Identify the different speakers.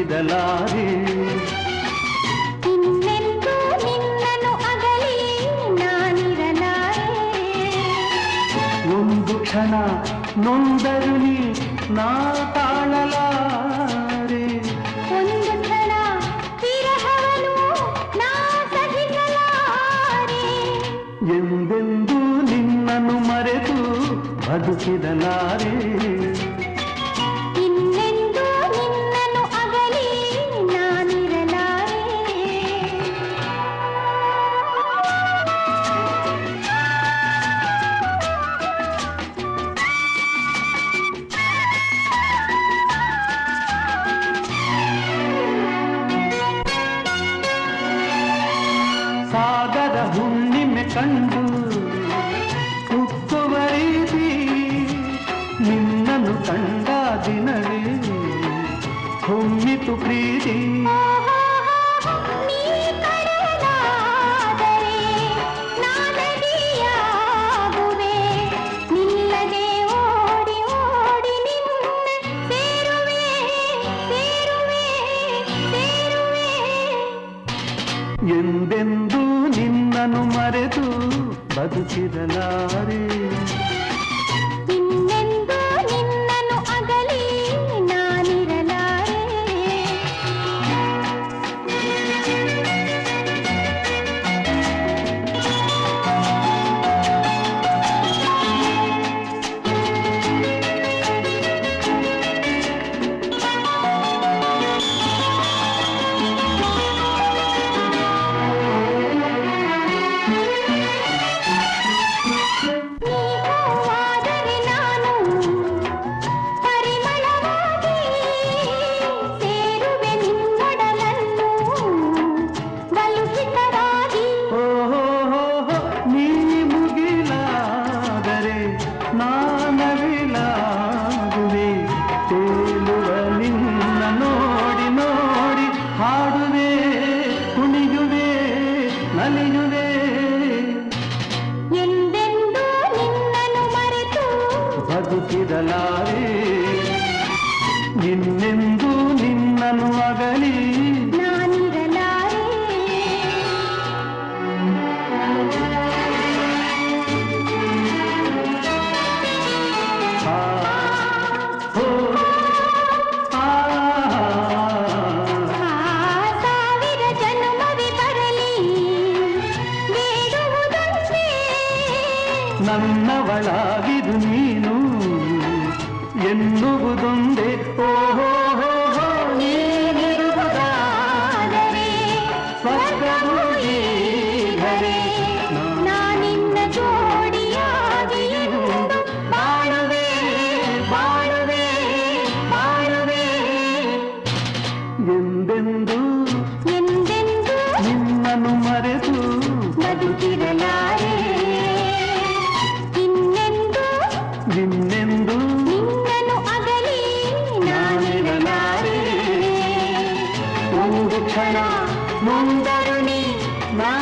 Speaker 1: ನಾನಿರಲಾರೆ.
Speaker 2: ಒಂದು ಕ್ಷಣ ನೊಂದರು ನೀ ನಾ ತಾಳಲಾರೆ.
Speaker 1: ಒಂದು ಕ್ಷಣ ವಿರಹವನು ನಾ ಸಹಿಸಲಾರೆ
Speaker 2: ಎಂದೆಂದೂ ನಿನ್ನನ್ನು ಮರೆತು ಬದುಕಿದಲಾರೆ ಕಂಡು ಉಕ್ಕುವ ರೀತಿ ನಿನ್ನನ್ನು ಕಂಡ ದಿನವೇ ಹೊಮ್ಮಿತು ಪ್ರೀತಿ
Speaker 1: ನೀ ಕಡಲಾದರೆ ನಾನದಿಯಾಗುವೆ ನಿಲ್ಲದೆ ಓಡಿ ಓಡಿ ನಿನ್ನ ಸೇರುವೆ ಸೇರುವೆ ಸೇರುವೆ
Speaker 2: ಎಂದೆಂದೂ ನಿನ್ನನ್ನು ಮರೆತು పది చిరలారే ನಲಿಯುವೆ
Speaker 1: ಎಂದೆಂದೂ ನಿನ್ನನ್ನು ಮರೆತು
Speaker 2: ಬದುಕಿದಲಾರೆ. ಇನ್ನೆಂದೂ ನಿನ್ನನ್ನು ನನ್ನವಳಾಗಿದು ನೀನು ಎನ್ನುವುದೊಂದೇ ಓಹೋ ನಿನ್ನೆಂದು
Speaker 1: ನಿನ್ನನು ಅಗಲಿ ನಾನಿರಲಾರೆ
Speaker 2: ಒಂದು ಕ್ಷಣ ನೀ ನಾ